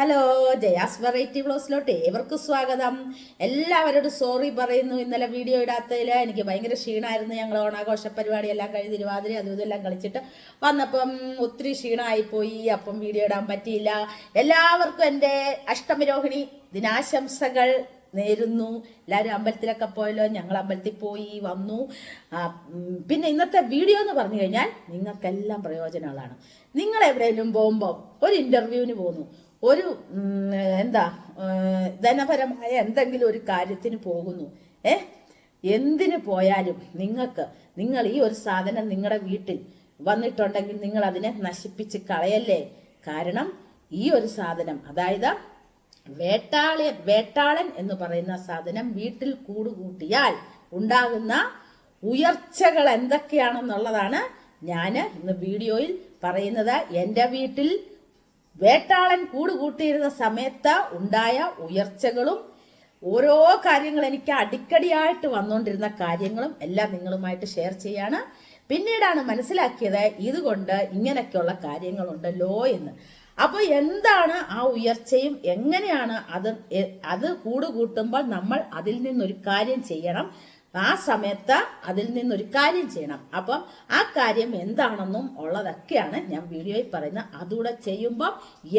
Hello Jaya's variety ബ്ലോസിലോട്ട് ഏവർക്കും സ്വാഗതം. എല്ലാവരോടും സോറി പറയുന്നു. ഇന്നലെ വീഡിയോ ഇടാത്തതിൽ എനിക്ക് ഭയങ്കര ക്ഷീണമായിരുന്നു ഞങ്ങൾ ഓണാഘോഷ പരിപാടിയെല്ലാം കഴിഞ്ഞ് തിരുവാതിര അതും ഇതെല്ലാം കളിച്ചിട്ട് വന്നപ്പം ഒത്തിരി ക്ഷീണമായിപ്പോയി അപ്പം വീഡിയോ ഇടാൻ പറ്റിയില്ല. എല്ലാവർക്കും എന്റെ അഷ്ടമിരോഹിണി ദിനാശംസകൾ നേരുന്നു. എല്ലാവരും അമ്പലത്തിലൊക്കെ പോയല്ലോ. ഞങ്ങൾ അമ്പലത്തിൽ പോയി വന്നു. പിന്നെ ഇന്നത്തെ വീഡിയോ എന്ന് പറഞ്ഞു കഴിഞ്ഞാൽ നിങ്ങൾക്കെല്ലാം പ്രയോജനങ്ങളാണ്. നിങ്ങൾ എവിടെയെങ്കിലും പോകുമ്പോൾ ഒരു ഇന്റർവ്യൂവിന് പോകുന്നു. ഒരു എന്താ ധനപരമായ എന്തെങ്കിലും ഒരു കാര്യത്തിന് പോകുന്നു. ഏ? എന്തിനു പോയാലും നിങ്ങൾക്ക് നിങ്ങൾ ഈ ഒരു സാധനം നിങ്ങളുടെ വീട്ടിൽ വന്നിട്ടുണ്ടെങ്കിൽ നിങ്ങൾ അതിനെ നശിപ്പിച്ച് കളയല്ലേ? കാരണം ഈ ഒരു സാധനം അതായത് വേട്ടാളി വേട്ടാളൻ എന്ന് പറയുന്ന സാധനം വീട്ടിൽ കൂടുകൂട്ടിയാൽ ഉണ്ടാകുന്ന ഉയർച്ചകൾ എന്തൊക്കെയാണെന്നുള്ളതാണ് ഞാൻ ഇന്ന് വീഡിയോയിൽ പറയുന്നത്. എന്റെ വീട്ടിൽ വേട്ടാളൻ കൂടുകൂട്ടിയിരുന്ന സമയത്ത് ഉണ്ടായ ഉയർച്ചകളും ഓരോ കാര്യങ്ങൾ എനിക്ക് അടിക്കടിയായിട്ട് വന്നുകൊണ്ടിരുന്ന കാര്യങ്ങളും എല്ലാം നിങ്ങളുമായിട്ട് ഷെയർ ചെയ്യാണ്. പിന്നീടാണ് മനസ്സിലാക്കിയത് ഇതുകൊണ്ട് ഇങ്ങനെയൊക്കെയുള്ള കാര്യങ്ങളുണ്ടല്ലോ എന്ന്. അപ്പോൾ എന്താണ് ആ ഉയർച്ചയും എങ്ങനെയാണ് അത് അത് കൂടുകൂട്ടുമ്പോൾ നമ്മൾ അതിൽ നിന്നൊരു കാര്യം ചെയ്യണം. ആ സമയത്ത് അതിൽ നിന്നൊരു കാര്യം ചെയ്യണം. അപ്പം ആ കാര്യം എന്താണെന്നും ഉള്ളതൊക്കെയാണ് ഞാൻ വീഡിയോയിൽ പറയുന്നത്. അതുകൂടെ ചെയ്യുമ്പോൾ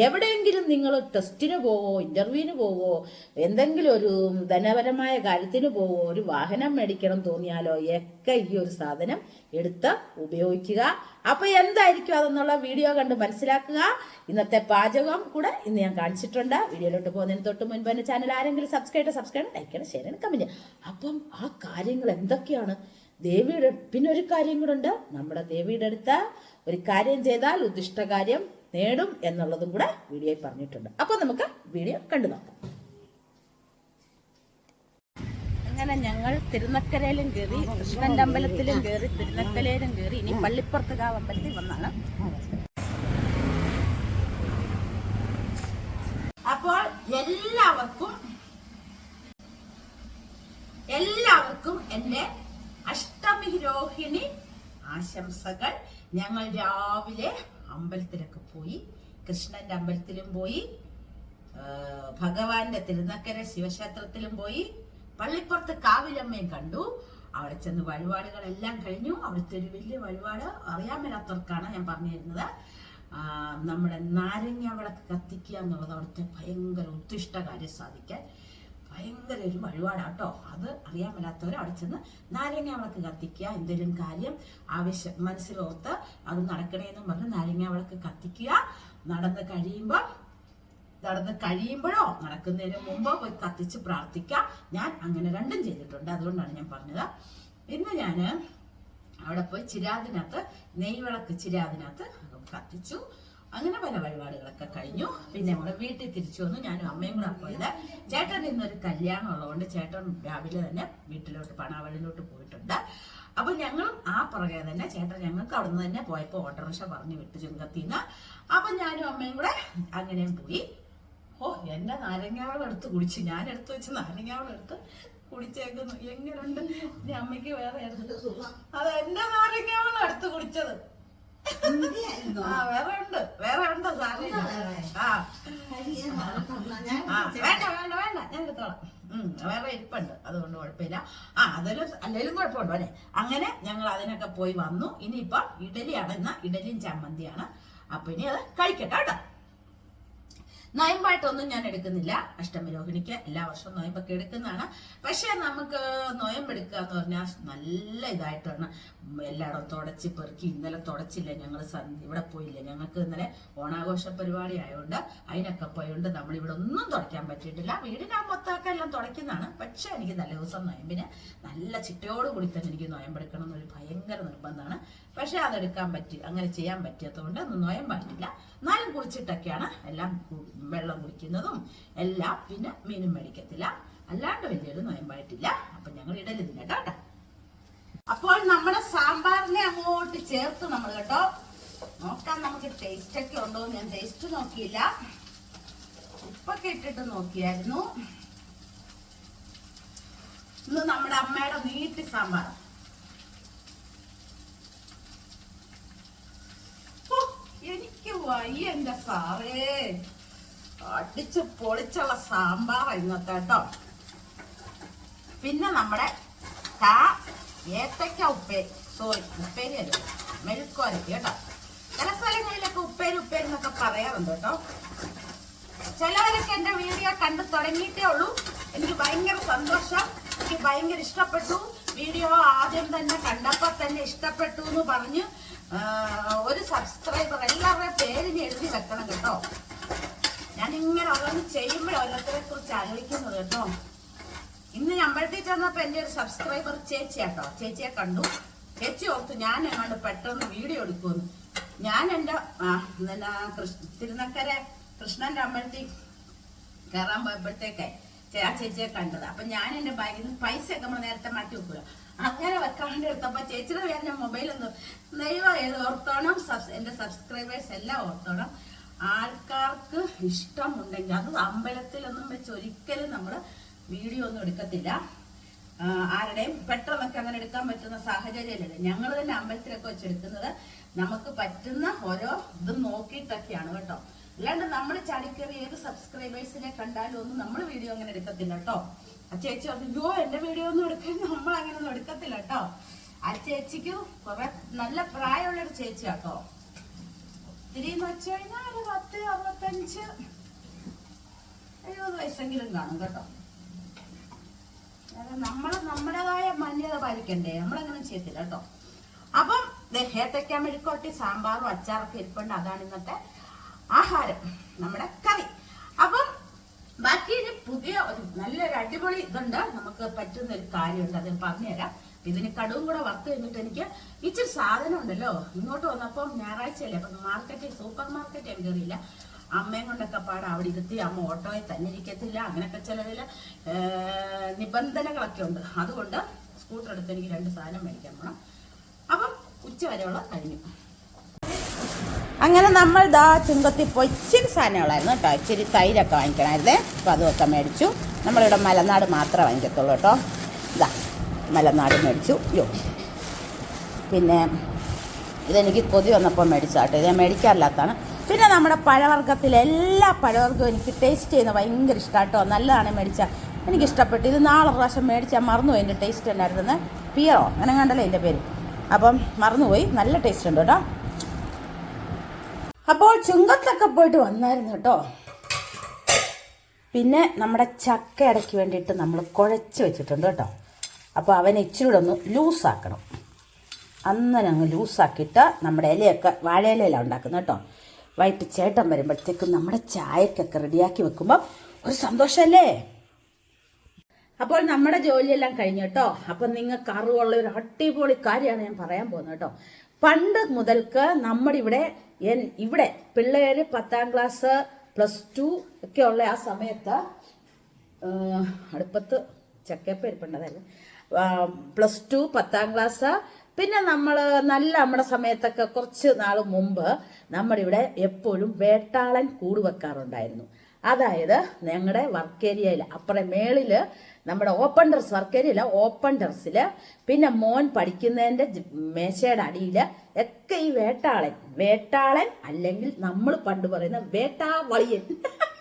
എവിടെയെങ്കിലും നിങ്ങൾ ടെസ്റ്റിന് പോവോ ഇന്റർവ്യൂവിന് പോവോ എന്തെങ്കിലും ഒരു ധനപരമായ കാര്യത്തിന് പോവോ ഒരു വാഹനം മേടിക്കണം തോന്നിയാലോ ഒക്കെ ഈ ഒരു സാധനം എടുത്ത് ഉപയോഗിക്കുക. അപ്പൊ എന്തായിരിക്കും അതെന്നുള്ള വീഡിയോ കണ്ട് മനസ്സിലാക്കുക. ഇന്നത്തെ പാചകം കൂടെ ഇന്ന് ഞാൻ കാണിച്ചിട്ടുണ്ട്. വീഡിയോയിലോട്ട് പോകുന്നതിന് തൊട്ട് മുൻപ് തന്നെ ചാനൽ ആരെങ്കിലും സബ്സ്ക്രൈബ് സബ്സ്ക്രൈബ് ലൈക്ക് ചെയ്യണം ഷെയർ ചെയ്യണം ചെയ്യണം. അപ്പം ആ കാര്യങ്ങൾ എന്തൊക്കെയാണ്? ദേവിയുടെ പിന്നെ ഒരു കാര്യം കൂടെ ഉണ്ട്. നമ്മുടെ ദേവിയുടെ അടുത്ത് ഒരു കാര്യം ചെയ്താൽ ഉദ്ദിഷ്ട കാര്യം നേടും എന്നുള്ളതും കൂടെ വീഡിയോയിൽ പറഞ്ഞിട്ടുണ്ട്. അപ്പൊ നമുക്ക് വീഡിയോ കണ്ടു നോക്കാം. അങ്ങനെ ഞങ്ങൾ തിരുനക്കരയിലും കയറി കൃഷ്ണന്റെ അമ്പലത്തിലും കയറി തിരുനക്കരയിലും കയറി ഇനി പള്ളിപ്പുറത്ത് കാവ് അമ്പലത്തിൽ വന്നാണ്. അപ്പോൾ എല്ലാവർക്കും എല്ലാവർക്കും എന്റെ അഷ്ടമി രോഹിണി ആശംസകൾ. ഞങ്ങൾ രാവിലെ അമ്പലത്തിലൊക്കെ പോയി കൃഷ്ണന്റെ അമ്പലത്തിലും പോയി ഭഗവാന്റെ തിരുനക്കര ശിവക്ഷേത്രത്തിലും പോയി പള്ളിപ്പുറത്ത് കാവിലമ്മയും കണ്ടു. അവിടെ ചെന്ന് വഴിപാടുകളെല്ലാം കഴിഞ്ഞു. അവിടുത്തെ ഒരു വലിയ വഴിപാട് അറിയാൻ മേലാത്തവർക്കാണ് ഞാൻ പറഞ്ഞു തരുന്നത് ആ, നമ്മുടെ നാരങ്ങ വിളക്ക് കത്തിക്കുക എന്നുള്ളത് അവിടുത്തെ ഭയങ്കര ഉത്തിഷ്ട കാര്യം സാധിക്കാൻ ഭയങ്കര ഒരു വഴിപാടാട്ടോ. അത് അറിയാൻ മേലാത്തവർ അവിടെ ചെന്ന് നാരങ്ങ വിളക്ക് കത്തിക്കുക എന്തെങ്കിലും കാര്യം ആവശ്യം മനസ്സിലോർത്ത് അത് നടക്കണേന്നും പറഞ്ഞ് നാരങ്ങ വിളക്ക് കത്തിക്കുക. നടന്ന് കഴിയുമ്പോൾ നടന്ന് കഴിയുമ്പോഴോ നടക്കുന്നതിന് മുമ്പോ പോയി കത്തിച്ച് പ്രാർത്ഥിക്കാം. ഞാൻ അങ്ങനെ രണ്ടും ചെയ്തിട്ടുണ്ട്. അതുകൊണ്ടാണ് ഞാൻ പറഞ്ഞത്. ഇന്ന് ഞാൻ അവിടെ പോയി ചിരാതിനകത്ത് നെയ്വിളക്ക് ചിരാതിനകത്ത് കത്തിച്ചു. അങ്ങനെ പല വഴിപാടുകളൊക്കെ കഴിഞ്ഞു. പിന്നെ നമ്മുടെ വീട്ടിൽ തിരിച്ചു വന്നു. ഞാനും അമ്മയും കൂടെ പോയത്. ചേട്ടൻ ഇന്നൊരു കല്യാണം ഉള്ളതുകൊണ്ട് ചേട്ടൻ രാവിലെ തന്നെ വീട്ടിലോട്ട് പണാവളിലോട്ട് പോയിട്ടുണ്ട്. അപ്പൊ ഞങ്ങളും ആ പുറകെ തന്നെ ചേട്ടൻ ഞങ്ങൾക്ക് അവിടുന്ന് തന്നെ പോയപ്പോൾ ഓട്ടോറിക്ഷ പറഞ്ഞു വിട്ടു ചുങ്കത്തിന്ന്. അപ്പൊ ഞാനും അമ്മയും കൂടെ അങ്ങനെയും പോയി. ഓ എന്റെ നാരങ്ങാവളം എടുത്ത് കുടിച്ചു. ഞാൻ എടുത്ത് വെച്ച് നാരങ്ങാവളം എടുത്ത് കുടിച്ചേക്കുന്നു. എങ്ങനുണ്ട്? ഇനി അമ്മയ്ക്ക് വേറെ അത് എന്റെ നാരങ്ങാവളം എടുത്ത് കുടിച്ചത്. ആ വേറെ ഉണ്ട്. വേറെ ഉണ്ട് സാരമില്ല ആ. വേണ്ട വേണ്ട വേണ്ട. ഞാൻ എടുത്തോളാം. വേറെ ഇരിപ്പുണ്ട്. അതുകൊണ്ട് കുഴപ്പമില്ല. ആ അതൊരു അല്ലെങ്കിലും കുഴപ്പമുണ്ടോ അല്ലെ? അങ്ങനെ ഞങ്ങൾ അതിനൊക്കെ പോയി വന്നു. ഇനിയിപ്പൊ ഇഡലി ഇന്ന്. ഇഡലിയും ചമ്മന്തിയാണ്. അപ്പൊ ഇനി അത് കഴിക്കട്ടെ കേട്ടോ. നൊയമ്പായിട്ടൊന്നും ഞാൻ എടുക്കുന്നില്ല. അഷ്ടമിരോഹിണിക്ക് എല്ലാ വർഷവും നോയമ്പൊക്കെ എടുക്കുന്നതാണ്. പക്ഷെ നമുക്ക് നൊയമ്പെടുക്കുക എന്ന് പറഞ്ഞാൽ നല്ല ഇതായിട്ടാണ്. എല്ലായിടവും തുടച്ച് പെറുക്കി ഇന്നലെ തുടച്ചില്ല ഞങ്ങൾ ഇവിടെ പോയില്ല? ഞങ്ങൾക്ക് ഇന്നലെ ഓണാഘോഷ പരിപാടി ആയതുകൊണ്ട് അതിനൊക്കെ പോയതുകൊണ്ട് നമ്മൾ ഇവിടെ ഒന്നും തുടയ്ക്കാൻ പറ്റിയിട്ടില്ല. വീടിനാ മൊത്തമൊക്കെ എല്ലാം തുടയ്ക്കുന്നതാണ്. പക്ഷെ എനിക്ക് നല്ല ദിവസം നോയമ്പിന് നല്ല ചിട്ടയോട് കൂടി തന്നെ എനിക്ക് നോയമ്പെടുക്കണം എന്നൊരു ഭയങ്കര നിർബന്ധമാണ്. പക്ഷെ അതെടുക്കാൻ പറ്റി അങ്ങനെ ചെയ്യാൻ പറ്റിയതുകൊണ്ട് അന്ന് നൊയമ്പായിട്ടില്ല എന്നാലും കുളിച്ചിട്ടൊക്കെയാണ് എല്ലാം വെള്ളം കുടിക്കുന്നതും എല്ലാം പിന്നെ മീനും മേടിക്കത്തില്ല. അല്ലാണ്ട് വലിയൊരു നോയമ്പായിട്ടില്ല അപ്പൊ ഞങ്ങൾ ഇടലില്ല കേട്ടോ. അപ്പോൾ നമ്മുടെ സാമ്പാറിനെ അങ്ങോട്ട് ചേർത്ത് നമ്മൾ കേട്ടോ. നോക്കാം നമുക്ക് ടേസ്റ്റ് ഒക്കെ ഉണ്ടോ ഞാൻ ടേസ്റ്റ് നോക്കിയില്ല. ഉപ്പൊക്കെ ഇട്ടിട്ട് നോക്കിയായിരുന്നു. ഇന്ന് നമ്മുടെ അമ്മയുടെ നീട്ടി സാമ്പാർ ഓ, വയ്യ എന്റെ സാറേ. അടിച്ച് പൊളിച്ചുള്ള സാമ്പാർ ഇന്നത്തെ കേട്ടോ. പിന്നെ നമ്മുടെ കാ ഏത്തക്ക ഉപ്പേരി സോറി ഉപ്പേരി അല്ല മെഴുക്കോരത്തി കേട്ടോ. ചില സ്ഥലങ്ങളിലൊക്കെ ഉപ്പേരി ഉപ്പേരി എന്നൊക്കെ പറയാറുണ്ട് കേട്ടോ. ചിലവരൊക്കെ എന്റെ വീഡിയോ കണ്ടു തുടങ്ങിയിട്ടേ ഉള്ളൂ. എനിക്ക് ഭയങ്കര സന്തോഷം. എനിക്ക് ഭയങ്കര ഇഷ്ടപ്പെട്ടു. വീഡിയോ ആദ്യം തന്നെ കണ്ടപ്പോ തന്നെ ഇഷ്ടപ്പെട്ടു എന്ന് പറഞ്ഞ് ഒരു സബ്സ്ക്രൈബർ എല്ലാവരുടെയും പേരിന് എഴുതി വെക്കണം കേട്ടോ. ഞാൻ ഇങ്ങനെ ഓരോന്ന് ചെയ്യുമ്പോഴേ ഓരോരുത്തരെ കുറിച്ച് ആലോചിക്കുന്നത് കേട്ടോ. ഇന്ന് ഞാൻ അമ്പലത്തിൽ ചെന്നപ്പോ എന്റെ ഒരു സബ്സ്ക്രൈബർ ചേച്ചിയാട്ടോ. ചേച്ചിയെ കണ്ടു. ചേച്ചി ഓർത്തു ഞാൻ എങ്ങാണ്ട് പെട്ടെന്ന് വീഡിയോ എടുക്കുമെന്ന്. ഞാൻ കൃഷ്ണ തിരുനക്കര കൃഷ്ണന്റെ അമ്പലത്തിൽ കയറാൻ പോയപ്പോഴത്തേക്കെ ആ ചേച്ചിയെ കണ്ടത്. അപ്പൊ ഞാൻ എന്റെ ബാഗിൽ നിന്ന് പൈസ ഒക്കെ നമ്മൾ നേരത്തെ മാറ്റി വെക്കുക അങ്ങനെ വെക്കാണ്ട് എടുത്തപ്പോ ചേച്ചിയുടെ ഞാൻ മൊബൈൽ ഒന്ന് ദൈവം ഏത് ഓർത്തോണം എന്റെ സബ്സ്ക്രൈബേഴ്സ് എല്ലാം ഓർത്തോണം. ആൾക്കാർക്ക് ഇഷ്ടമുണ്ടെങ്കിൽ അത് അമ്പലത്തിലൊന്നും വെച്ച് ഒരിക്കലും നമ്മൾ വീഡിയോ ഒന്നും എടുക്കത്തില്ല. ആരുടെയും പെട്ടെന്നൊക്കെ അങ്ങനെ എടുക്കാൻ പറ്റുന്ന സാഹചര്യമല്ലല്ലോ ഞങ്ങൾ തന്നെ അമ്പലത്തിലൊക്കെ വെച്ച് എടുക്കുന്നത്. നമുക്ക് പറ്റുന്ന ഓരോ ഇതും നോക്കിയിട്ടൊക്കെയാണ് കേട്ടോ. അല്ലാണ്ട് നമ്മൾ ചാടിക്കറി ഏത് സബ്സ്ക്രൈബേഴ്സിനെ കണ്ടാലും ഒന്നും നമ്മൾ വീഡിയോ അങ്ങനെ എടുക്കത്തില്ല കേട്ടോ. ചേച്ചി അയ്യോ എന്റെ വീഡിയോ ഒന്നും എടുക്കാൻ നമ്മൾ അങ്ങനെ ഒന്നും എടുക്കത്തില്ല കേട്ടോ ആ ചേച്ചിക്ക് കുറെ നല്ല പ്രായമുള്ള ഒരു ചേച്ചി കേട്ടോ ഒത്തിരി എന്ന് വെച്ച് കഴിഞ്ഞാൽ ഒരു പത്ത് അറുപത്തഞ്ച് എഴുപത് വയസ്സെങ്കിലും കാണും കേട്ടോ. നമ്മൾ നമ്മുടേതായ മാന്യത പാലിക്കണ്ടേ? നമ്മളങ്ങനെ ചെയ്യത്തില്ല കേട്ടോ അപ്പം ഏത്തക്ക മെഴുക്കോട്ടി സാമ്പാറും അച്ചാറൊക്കെ ഇരിപ്പുണ്ട്. അതാണ് ഇന്നത്തെ ആഹാരം നമ്മുടെ കറി. അപ്പം ബാക്കി ഇനി പുതിയ ഒരു നല്ലൊരു അടിപൊളി ഇതുണ്ട്. നമുക്ക് പറ്റുന്ന ഒരു കാര്യമുണ്ട്. അത് പറഞ്ഞുതരാം. ഇതിന് കടുവും കൂടെ വറുത്ത് കഴിഞ്ഞിട്ട് എനിക്ക് ഇച്ചിരി സാധനം ഉണ്ടല്ലോ ഇങ്ങോട്ട് വന്നപ്പം ഞായറാഴ്ചയല്ലേ അപ്പം മാർക്കറ്റിൽ സൂപ്പർ മാർക്കറ്റ് എനിക്കറിയില്ല അമ്മയും കൊണ്ടൊക്കെ പാടെ. അവിടെ ഇരുത്തി അമ്മ ഓട്ടോയിൽ തന്നെ ഇരിക്കത്തില്ല. അങ്ങനെയൊക്കെ ചില ചില നിബന്ധനകളൊക്കെ ഉണ്ട്. അതുകൊണ്ട് സ്കൂട്ടർ എടുത്ത് എനിക്ക് രണ്ട് സാധനം മേടിക്കാൻ പോകണം അപ്പം ഉച്ച വരെയുള്ള കഴിഞ്ഞു. അങ്ങനെ നമ്മൾ ദാ ചുങ്കത്തിൽ പോയി ഇച്ചിരി സാധനങ്ങളായിരുന്നു കേട്ടോ. ഇച്ചിരി തൈരൊക്കെ വാങ്ങിക്കണമായിരുന്നേ അപ്പോൾ അതുമൊക്കെ മേടിച്ചു. നമ്മളിവിടെ മലനാട് മാത്രമേ വാങ്ങിക്കത്തുള്ളൂ കേട്ടോ. ഇതാ മലനാട് മേടിച്ചു. യോ പിന്നെ ഇതെനിക്ക് കൊതി വന്നപ്പോൾ മേടിച്ചാട്ടോ ഇത് ഞാൻ മേടിക്കാറില്ലാത്തതാണ്. പിന്നെ നമ്മുടെ പഴവർഗത്തിൽ എല്ലാ പഴവർഗവും എനിക്ക് ടേസ്റ്റ് ചെയ്യുന്നത് ഭയങ്കര ഇഷ്ടമാട്ടോ നല്ലതാണ് മേടിച്ച. എനിക്ക് ഇഷ്ടപ്പെട്ടു ഇത് നാളെ പ്രാവശ്യം മേടിച്ചാൽ മറന്നുപോയി എന്റെ ടേസ്റ്റ് ഉണ്ടായിരുന്നത് പിയറോ അങ്ങനെ കണ്ടല്ലേ എന്റെ പേര്. അപ്പം മറന്നുപോയി. നല്ല ടേസ്റ്റ് ഉണ്ട് കേട്ടോ. അപ്പോൾ ചുങ്കത്തൊക്കെ പോയിട്ട് വന്നായിരുന്നു കേട്ടോ. പിന്നെ നമ്മുടെ ചക്ക ഇടയ്ക്ക് വേണ്ടിയിട്ട് നമ്മൾ കുഴച്ച് വെച്ചിട്ടുണ്ട് കേട്ടോ. അപ്പോൾ അവൻ ഇച്ചിരി ഒന്ന് ലൂസാക്കണം. അങ്ങനെ അങ്ങ് ലൂസാക്കിയിട്ട് നമ്മുടെ ഇലയൊക്കെ വാഴയിലയിലാണ് ഉണ്ടാക്കുന്നത് കേട്ടോ. വൈകിട്ട് ചേട്ടൻ വരുമ്പോഴത്തേക്കും നമ്മുടെ ചായക്കൊക്കെ റെഡിയാക്കി വെക്കുമ്പോൾ ഒരു സന്തോഷമല്ലേ അപ്പോൾ നമ്മുടെ ജോലിയെല്ലാം കഴിഞ്ഞു കേട്ടോ. അപ്പം നിങ്ങൾക്ക് അറിവുള്ള ഒരു അടിപൊളി കാര്യമാണ് ഞാൻ പറയാൻ പോകുന്നത് കേട്ടോ. പണ്ട് മുതൽക്ക് നമ്മുടെ ഇവിടെ എൻ- ഇവിടെ പിള്ളേർ പത്താം ക്ലാസ് പ്ലസ് ടു ഒക്കെ ഉള്ള ആ സമയത്ത് അടുപ്പത്ത് ചക്കയപ്പം ഇരിപ്പുണ്ടതല്ലേ പ്ലസ് ടു പത്താം ക്ലാസ് പിന്നെ നമ്മൾ നല്ല നമ്മുടെ സമയത്തൊക്കെ കുറച്ച് നാൾ മുമ്പ് നമ്മുടെ ഇവിടെ എപ്പോഴും വേട്ടാളൻ കൂട് വെക്കാറുണ്ടായിരുന്നു. അതായത് ഞങ്ങളുടെ വർക്ക് ഏരിയയിൽ അപ്പുറം മേളിൽ നമ്മുടെ ഓപ്പൺ ടെറസ് വർക്ക് ഏരിയയില്ല ഓപ്പൺ ടെറസിൽ പിന്നെ മോൻ പഠിക്കുന്നതിന്റെ മേശയുടെ അടിയിൽ ഒക്കെ ഈ വേട്ടാളൻ വേട്ടാളൻ അല്ലെങ്കിൽ നമ്മൾ പണ്ട് പറയുന്ന വേട്ടാവളിയൻ.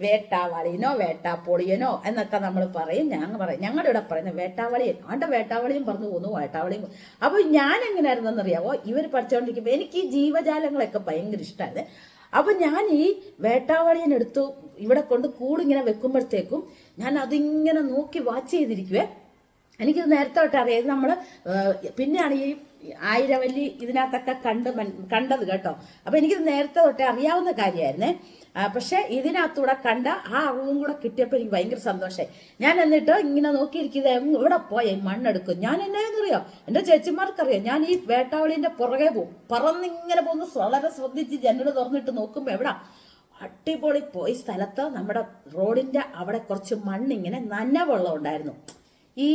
വേട്ടാവളിയനോ വേട്ടാപ്പൊളിയനോ എന്നൊക്കെ നമ്മൾ പറയും ഞാൻ പറയും. ഞങ്ങളുടെ ഇവിടെ പറയുന്നത് വേട്ടാവളിയൻ ആണ്ട വേട്ടാവളിയും പറഞ്ഞു പോകുന്നു വേട്ടാവളിയും അപ്പോൾ ഞാൻ എങ്ങനെയായിരുന്നെന്ന് അറിയാവോ ഇവർ പഠിച്ചുകൊണ്ടിരിക്കുമ്പോൾ എനിക്ക് ഈ ജീവജാലങ്ങളൊക്കെ ഭയങ്കര ഇഷ്ടമായത് അപ്പം ഞാൻ ഈ വേട്ടാവളിയൻ എടുത്തു ഇവിടെ കൊണ്ട് കൂടിങ്ങനെ വെക്കുമ്പോഴത്തേക്കും ഞാൻ അതിങ്ങനെ നോക്കി വാച്ച് ചെയ്തിരിക്കുവേ. എനിക്കിത് നേരത്തെ തൊട്ട് അറിയാം. ഇത് നമ്മൾ പിന്നെയാണ് ഈ ആയിരവല്ലി ഇതിനകത്തൊക്കെ കണ്ട് കണ്ടത് കേട്ടോ. അപ്പം എനിക്കിത് നേരത്തെ തൊട്ടേ അറിയാവുന്ന കാര്യമായിരുന്നേ പക്ഷേ ഇതിനകത്തൂടെ കണ്ട ആ അറിവും കൂടെ കിട്ടിയപ്പോൾ എനിക്ക് ഭയങ്കര സന്തോഷമായി ഞാൻ എന്നിട്ട് ഇങ്ങനെ നോക്കിയിരിക്കുന്നത് ഇവിടെ പോയി മണ്ണെടുക്കും? ഞാൻ എന്നായെന്നറിയോ എന്റെ ചേച്ചിമാർക്കറിയാം? ഞാൻ ഈ വേട്ടാവളിന്റെ പുറകെ പോകും പറന്നിങ്ങനെ പോകുന്നു വളരെ ശ്രദ്ധിച്ച് ജനൽ തുറന്നിട്ട് നോക്കുമ്പോൾ എവിടെ? അടിപൊളി പോയി സ്ഥലത്ത് നമ്മുടെ റോഡിന്റെ അവിടെ കുറച്ച് മണ്ണിങ്ങനെ നനവുള്ള ഉണ്ടായിരുന്നു ഈ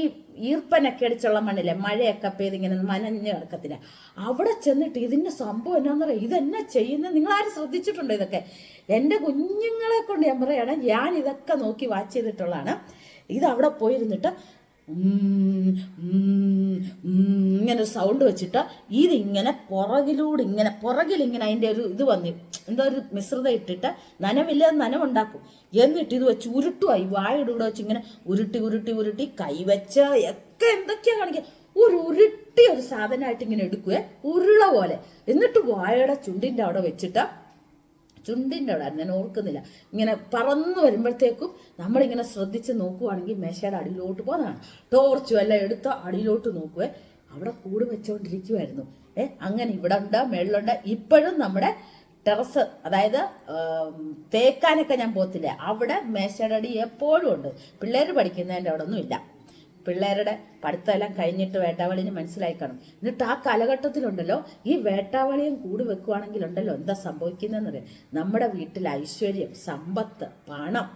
ഈർപ്പനൊക്കെ അടിച്ചുള്ള മണ്ണില്ലേ മഴയൊക്കെ പെയ്ത് ഇങ്ങനെ മനഞ്ഞ് കിടക്കത്തില്ല. അവിടെ ചെന്നിട്ട് ഇതിന്റെ സംഭവം എന്നാന്ന് പറയാം ഇതെന്നെ ചെയ്യുന്നത് നിങ്ങൾ ആരും ശ്രദ്ധിച്ചിട്ടുണ്ടോ ഇതൊക്കെ? എന്റെ കുഞ്ഞുങ്ങളെ കൊണ്ട് ഞാൻ പറയാണ് ഞാൻ ഇതൊക്കെ നോക്കി വാച്ച് ചെയ്തിട്ടുള്ളതാണ്. ഇത് അവിടെ പോയിരുന്നിട്ട് ഇങ്ങനെ സൗണ്ട് വെച്ചിട്ട് ഇതിങ്ങനെ പുറകിലൂടെ ഇങ്ങനെ പുറകിൽ ഇങ്ങനെ അതിന്റെ ഒരു ഇത് വന്നു എന്തോ ഒരു മിശ്രിതം ഇട്ടിട്ട് നനവില്ല നനവുണ്ടാക്കും. എന്നിട്ട് ഇത് വെച്ച് ഉരുട്ടുമായി വായുടെ കൂടെ വെച്ച് ഇങ്ങനെ ഉരുട്ടി ഉരുട്ടി ഉരുട്ടി കൈവച്ച് ഒക്കെ എന്തൊക്കെയാ കാണിക്കുക ഒരു ഉരുട്ടി ഒരു സാധനമായിട്ട് ഇങ്ങനെ എടുക്കുക ഉരുള പോലെ. എന്നിട്ട് വായയുടെ ചുണ്ടിന്റെ അവിടെ വെച്ചിട്ട് ചുണ്ടിന്റെ അവിടെ ഞാൻ ഓർക്കുന്നില്ല. ഇങ്ങനെ പറന്ന് വരുമ്പോഴത്തേക്കും നമ്മളിങ്ങനെ ശ്രദ്ധിച്ച് നോക്കുവാണെങ്കിൽ മേശയുടെ അടിയിലോട്ട് പോകുന്നതാണ്. ടോർച്ചും എല്ലാം എടുത്ത് അടിയിലോട്ട് നോക്കുവേ. അവിടെ കൂട് വെച്ചുകൊണ്ടിരിക്കുമായിരുന്നു ഏ അങ്ങനെ ഇവിടെ ഉണ്ട് മേളിലുണ്ട്. ഇപ്പോഴും നമ്മുടെ ടെറസ് അതായത് തേക്കാനൊക്കെ ഞാൻ പോകത്തില്ല. അവിടെ മേശയുടെ എപ്പോഴും ഉണ്ട്. പിള്ളേർ പഠിക്കുന്നതിന്റെ അവിടെ ഒന്നുമില്ല പിള്ളേരുടെ പഠിത്തമെല്ലാം കഴിഞ്ഞിട്ട് വേട്ടാവളിന് മനസ്സിലായി കാണും. എന്നിട്ട് ആ കാലഘട്ടത്തിലുണ്ടല്ലോ ഈ വേട്ടാവളിയും കൂടി വെക്കുവാണെങ്കിൽ ഉണ്ടല്ലോ എന്താ സംഭവിക്കുന്നതെന്നറിയാം? നമ്മുടെ വീട്ടിൽ ഐശ്വര്യം സമ്പത്ത് പണം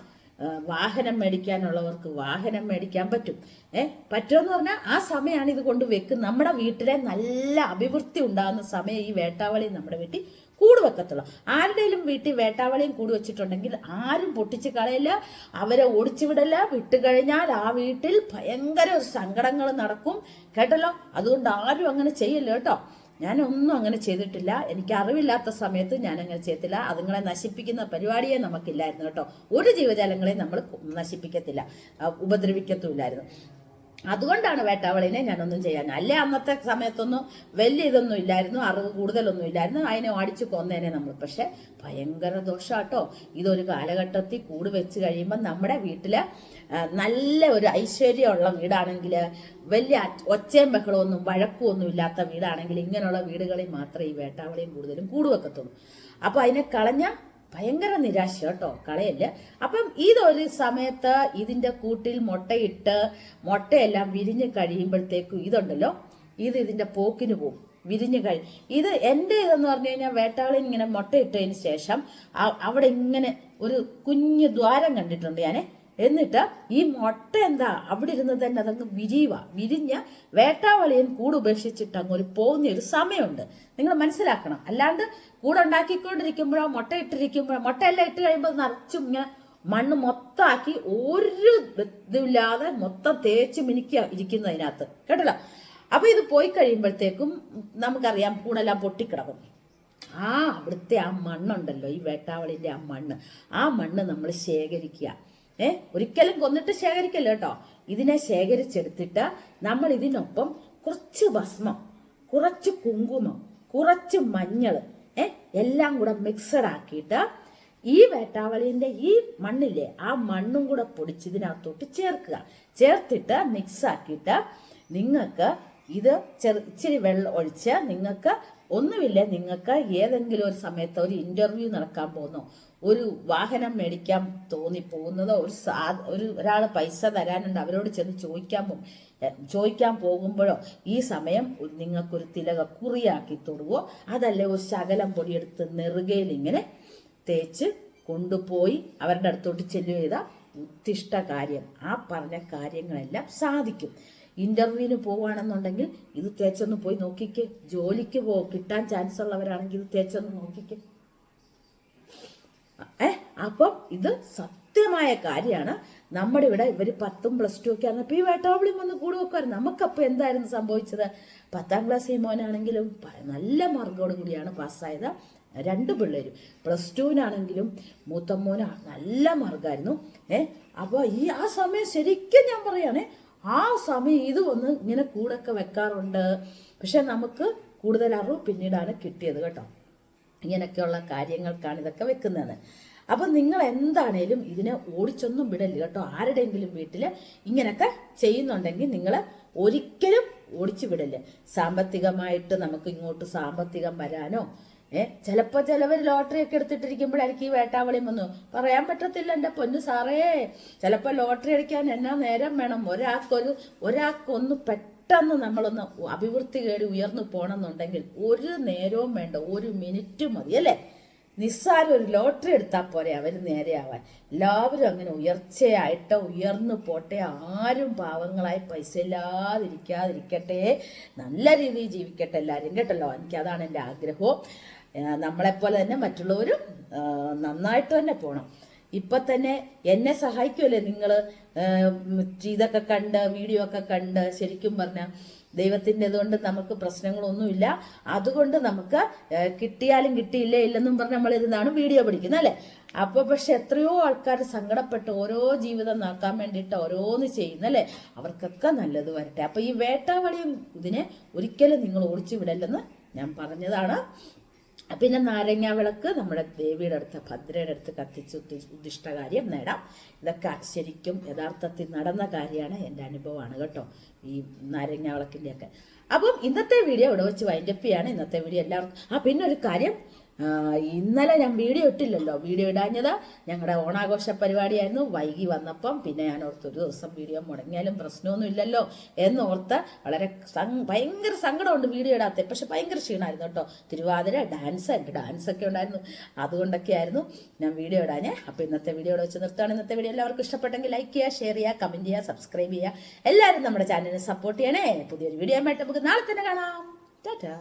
വാഹനം മേടിക്കാനുള്ളവർക്ക് വാഹനം മേടിക്കാൻ പറ്റും. ഏ പറ്റുമെന്ന് പറഞ്ഞാൽ ആ സമയമാണ് ഇത് കൊണ്ട് വെക്കുന്നത്. നമ്മുടെ വീട്ടിലെ നല്ല അഭിവൃദ്ധി ഉണ്ടാകുന്ന സമയം ഈ വേട്ടാവളി നമ്മുടെ വീട്ടിൽ കൂട് വെക്കത്തുള്ളൂ ആരുടെയും വീട്ടിൽ വേട്ടാവളിയും കൂട് വെച്ചിട്ടുണ്ടെങ്കിൽ ആരും പൊട്ടിച്ച് കളയില്ല. അവരെ ഓടിച്ചു വിടല്ല വിട്ടുകഴിഞ്ഞാൽ ആ വീട്ടിൽ ഭയങ്കര സങ്കടങ്ങൾ നടക്കും. കേട്ടല്ലോ? അതുകൊണ്ട് ആരും അങ്ങനെ ചെയ്യില്ല കേട്ടോ. ഞാനൊന്നും അങ്ങനെ ചെയ്തിട്ടില്ല. എനിക്ക് അറിവില്ലാത്ത സമയത്ത് ഞാൻ അങ്ങനെ ചെയ്യത്തില്ല. അതുങ്ങളെ നശിപ്പിക്കുന്ന പരിപാടിയെ നമുക്കില്ലായിരുന്നു കേട്ടോ. ഒരു ജീവജാലങ്ങളെ നമ്മൾ നശിപ്പിക്കത്തില്ല. ഉപദ്രവിക്കത്തുമില്ലായിരുന്നു. അതുകൊണ്ടാണ് വേട്ടാവളിനെ ഞാനൊന്നും ചെയ്യാൻ അല്ലേ അന്നത്തെ സമയത്തൊന്നും വലിയ ഇതൊന്നും ഇല്ലായിരുന്നു അറിവ് കൂടുതലൊന്നും ഇല്ലായിരുന്നു അതിനെ അടിച്ചു കൊന്നേനെ നമ്മൾ. പക്ഷെ ഭയങ്കര ദോഷാട്ടോ. ഇതൊരു കാലഘട്ടത്തിൽ കൂട് വെച്ച് കഴിയുമ്പോൾ നമ്മുടെ വീട്ടിൽ നല്ല ഒരു ഐശ്വര്യമുള്ള വീടാണെങ്കിൽ വലിയ ഒച്ചയും ബഹളമൊന്നും വഴക്കമൊന്നും ഇല്ലാത്ത വീടാണെങ്കിൽ ഇങ്ങനെയുള്ള വീടുകളിൽ മാത്രമേ ഈ വേട്ടാവളിയും കൂടുതലും കൂടുവെക്കത്തുള്ളൂ അപ്പൊ അതിനെ കളഞ്ഞ ഭയങ്കര നിരാശ കേട്ടോ കളയല്ല. അപ്പം ഇതൊരു സമയത്ത് ഇതിന്റെ കൂട്ടിൽ മുട്ടയിട്ട് മുട്ടയെല്ലാം വിരിഞ്ഞ് കഴിയുമ്പോഴത്തേക്കും ഇതുണ്ടല്ലോ ഇത് ഇതിന്റെ പോക്കിന് പോകും വിരിഞ്ഞ് കഴി. ഇത് എന്റെ ഇതെന്ന് പറഞ്ഞു കഴിഞ്ഞാൽ വേട്ടാളി ഇങ്ങനെ മുട്ടയിട്ടതിന് ശേഷം അവിടെ ഇങ്ങനെ ഒരു കുഞ്ഞു ദ്വാരം കണ്ടിട്ടുണ്ട് ഞാനേ. എന്നിട്ട് ഈ മുട്ട എന്താ? അവിടെ ഇരുന്ന് തന്നെ അതങ്ങ് വിരിയുക. വിരിഞ്ഞ് വേട്ടാവളിയൻ കൂട് ഉപേക്ഷിച്ചിട്ട് അങ്ങ് ഒരു പോകുന്ന ഒരു സമയമുണ്ട്. നിങ്ങൾ മനസ്സിലാക്കണം. അല്ലാണ്ട് കൂടെ ഉണ്ടാക്കിക്കൊണ്ടിരിക്കുമ്പോഴോ മുട്ട ഇട്ടിരിക്കുമ്പോഴോ മുട്ടയെല്ലാം ഇട്ട് കഴിയുമ്പോൾ നിറച്ചും ഇങ്ങനെ മണ്ണ് മൊത്തമാക്കി ഒരു ഇതുമില്ലാതെ മൊത്തം തേച്ച് മിനിക്കുക ഇരിക്കുന്നു അതിനകത്ത്. കേട്ടല്ലോ? അപ്പൊ ഇത് പോയി കഴിയുമ്പോഴത്തേക്കും നമുക്കറിയാം കൂടെല്ലാം പൊട്ടിക്കിടക്കും. ആ അവിടുത്തെ ആ മണ്ണുണ്ടല്ലോ ഈ വേട്ടാവളിന്റെ ആ മണ്ണ്. ആ മണ്ണ് നമ്മൾ ശേഖരിക്കുക. ഏ? ഒരിക്കലും കൊന്നിട്ട് ശേഖരിക്കല്ല കേട്ടോ. ഇതിനെ ശേഖരിച്ചെടുത്തിട്ട് നമ്മൾ ഇതിനൊപ്പം കുറച്ച് ഭസ്മം കുറച്ച് കുങ്കുമം കുറച്ച് മഞ്ഞൾ ഏ? എല്ലാം കൂടെ മിക്സഡ് ആക്കിയിട്ട് ഈ വേട്ടാവളിന്റെ ഈ മണ്ണില്ലേ ആ മണ്ണും കൂടെ പൊടിച്ച് ഇതിനകത്തോട്ട് ചേർക്കുക. ചേർത്തിട്ട് മിക്സ് ആക്കിയിട്ട് നിങ്ങൾക്ക് ഇത് ചെറു ഇച്ചിരി വെള്ളം ഒഴിച്ച് നിങ്ങൾക്ക് ഒന്നുമില്ല നിങ്ങൾക്ക് ഏതെങ്കിലും ഒരു സമയത്ത് ഒരു ഇന്റർവ്യൂ നടക്കാൻ പോകുന്നോ. ഒരു വാഹനം മേടിക്കാൻ തോന്നി പോകുന്നതോ ഒരു സാ ഒരു ഒരാൾ പൈസ തരാനുണ്ട് അവരോട് ചെന്ന് ചോദിക്കാൻ ചോദിക്കാൻ പോകുമ്പോഴോ ഈ സമയം നിങ്ങൾക്കൊരു തിലക കുറിയാക്കി തൊടുവോ അതല്ലേ ഒരു ശകലം പൊടിയെടുത്ത് നെറുകയിൽ ഇങ്ങനെ തേച്ച് കൊണ്ടുപോയി അവരുടെ അടുത്തോട്ട് ചെല്ലുക ചെയ്താൽ ഉത്തിഷ്ട കാര്യം. ആ പറഞ്ഞ കാര്യങ്ങളെല്ലാം സാധിക്കും. ഇന്റർവ്യൂവിന് പോവുകയാണെന്നുണ്ടെങ്കിൽ ഇത് തേച്ചൊന്ന് പോയി നോക്കിക്ക്. ജോലിക്ക് പോ കിട്ടാൻ ചാൻസ് ഉള്ളവരാണെങ്കിൽ ഇത് തേച്ചൊന്ന് നോക്കിക്ക്. ഏ അപ്പം ഇത് സത്യമായ കാര്യമാണ്. നമ്മുടെ ഇവിടെ ഇവർ പത്തും പ്ലസ് ടു ഒക്കെ ആണെന്നപ്പോൾ ഈ വേട്ടാവളിയും വന്ന് കൂടെ വെക്കുമായിരുന്നു നമുക്കപ്പോൾ എന്തായിരുന്നു സംഭവിച്ചത്? പത്താം ക്ലാസ് മോനാണെങ്കിലും നല്ല മാർഗോട് കൂടിയാണ് പാസ്സായത്. രണ്ട് പിള്ളേരും. പ്ലസ് ടുവിനാണെങ്കിലും മൂത്തമ്മോന് നല്ല മാർഗമായിരുന്നു ഏ അപ്പോൾ ഈ ആ സമയം ശരിക്കും ഞാൻ പറയുകയാണേ ആ സമയം ഇത് വന്ന് ഇങ്ങനെ കൂടൊക്കെ വെക്കാറുണ്ട്. പക്ഷെ നമുക്ക് കൂടുതൽ അറിവ് പിന്നീടാണ് കിട്ടിയത് കേട്ടോ. ഇങ്ങനെയൊക്കെയുള്ള കാര്യങ്ങൾക്കാണ് ഇതൊക്കെ വെക്കുന്നത് അപ്പം നിങ്ങൾ എന്താണേലും ഇതിനെ ഓടിച്ചൊന്നും വിടല്ല കേട്ടോ. ആരുടെയെങ്കിലും വീട്ടിൽ ഇങ്ങനെയൊക്കെ ചെയ്യുന്നുണ്ടെങ്കിൽ നിങ്ങൾ ഒരിക്കലും ഓടിച്ചു വിടല്ലേ. സാമ്പത്തികമായിട്ട് നമുക്ക് ഇങ്ങോട്ട് സാമ്പത്തികം വരാനോ ഏ? ചിലപ്പോൾ ചിലവർ ലോട്ടറി ഒക്കെ എടുത്തിട്ടിരിക്കുമ്പോഴായിരിക്കും ഈ വേട്ടാവളിയും വന്നു. പറയാൻ പറ്റത്തില്ല എന്റെ പൊന്നു സാറേ. ചിലപ്പോൾ ലോട്ടറി അടിക്കാൻ എന്നാ നേരം വേണം. ഒരാൾക്കൊരു ഒരാൾക്കൊന്ന് പെട്ടെന്ന് നമ്മളൊന്ന് അഭിവൃദ്ധി കേടി ഉയർന്നു പോകണമെന്നുണ്ടെങ്കിൽ ഒരു നേരവും വേണ്ട ഒരു മിനിറ്റും മതി അല്ലേ? നിസ്സാരം ഒരു ലോട്ടറി എടുത്താൽ പോരെ അവർ നേരെയാവാൻ എല്ലാവരും അങ്ങനെ ഉയർച്ചയായിട്ട് ഉയർന്നു പോട്ടെ. ആരും പാവങ്ങളായി പൈസ ഇല്ലാതിരിക്കാതിരിക്കട്ടെ. നല്ല രീതിയിൽ ജീവിക്കട്ടെ എല്ലാവരും. കേട്ടല്ലോ? എനിക്ക് അതാണ് എന്റെ ആഗ്രഹവും. നമ്മളെപ്പോലെ തന്നെ മറ്റുള്ളവരും നന്നായിട്ട് തന്നെ പോകണം ഇപ്പൊ തന്നെ എന്നെ സഹായിക്കുമല്ലേ നിങ്ങൾ ഇതൊക്കെ കണ്ട് വീഡിയോ ഒക്കെ കണ്ട് ശരിക്കും പറഞ്ഞ ദൈവത്തിന്റെ കൊണ്ട് നമുക്ക് പ്രശ്നങ്ങളൊന്നുമില്ല. അതുകൊണ്ട് നമുക്ക് കിട്ടിയാലും കിട്ടിയില്ലേ ഇല്ലെന്നും പറഞ്ഞ് നമ്മളിരുന്നാണ് വീഡിയോ പിടിക്കുന്നത് അല്ലേ? അപ്പോൾ പക്ഷെ എത്രയോ ആൾക്കാർ സങ്കടപ്പെട്ട് ഓരോ ജീവിതം നോക്കാൻ വേണ്ടിയിട്ട് ഓരോന്ന് ചെയ്യുന്നല്ലേ അവർക്കൊക്കെ നല്ലത് വരട്ടെ. അപ്പോൾ ഈ വേട്ടാവളിയും ഇതിനെ ഒരിക്കലും നിങ്ങൾ ഓടിച്ചു വിടല്ലെന്ന് ഞാൻ പറഞ്ഞതാണ്. പിന്നെ നാരങ്ങ വിളക്ക് നമ്മുടെ ദേവിയുടെ അടുത്ത് ഭദ്രയുടെ അടുത്ത് കത്തിച്ച് ഉദ്ദിഷ്ട ഉദ്ദിഷ്ടകാര്യം നേടാം. ഇതൊക്കെ ശരിക്കും യഥാർത്ഥത്തിൽ നടന്ന കാര്യമാണ് എന്റെ അനുഭവമാണ് കേട്ടോ ഈ നാരങ്ങ വിളക്കിന്റെയൊക്കെ അപ്പം ഇന്നത്തെ വീഡിയോ ഇവിടെ വെച്ച് വൈൻഡപ്പ് ചെയ്യാണ്. ഇന്നത്തെ വീഡിയോ എല്ലാവർക്കും ആ പിന്നെ ഒരു കാര്യം ഇന്നലെ ഞാൻ വീഡിയോ ഇട്ടില്ലല്ലോ. വീഡിയോ ഇടാഞ്ഞത് ഞങ്ങളുടെ ഓണാഘോഷ പരിപാടിയായിരുന്നു. വൈകി വന്നപ്പം പിന്നെ ഞാൻ ഓർത്ത് ഒരു ദിവസം വീഡിയോ മുടങ്ങിയാലും പ്രശ്നമൊന്നും ഇല്ലല്ലോ എന്നോർത്ത് വളരെ ഭയങ്കര സങ്കടമുണ്ട് വീഡിയോ ഇടാത്ത. പക്ഷെ ഭയങ്കര ക്ഷീണമായിരുന്നു കേട്ടോ. തിരുവാതിര ഡാൻസ് ഉണ്ട് ഡാൻസ് ഒക്കെ ഉണ്ടായിരുന്നു. അതുകൊണ്ടൊക്കെ ആയിരുന്നു ഞാൻ വീഡിയോ ഇടാഞ്ഞേ. അപ്പോൾ ഇന്നത്തെ വീഡിയോ ഇവിടെ വെച്ച് നിർത്തുകയാണ്. ഇന്നത്തെ വീഡിയോ എല്ലാവർക്കും ഇഷ്ടപ്പെട്ടെങ്കിൽ ലൈക്ക് ചെയ്യുക ഷെയർ ചെയ്യുക കമന്റ് ചെയ്യുക സബ്സ്ക്രൈബ് ചെയ്യുക. എല്ലാവരും നമ്മുടെ ചാനലിനെ സപ്പോർട്ട് ചെയ്യണേ. പുതിയൊരു വീഡിയോ ആയിട്ട് നമുക്ക് നാളെ തന്നെ കാണാം. ടാറ്റാ.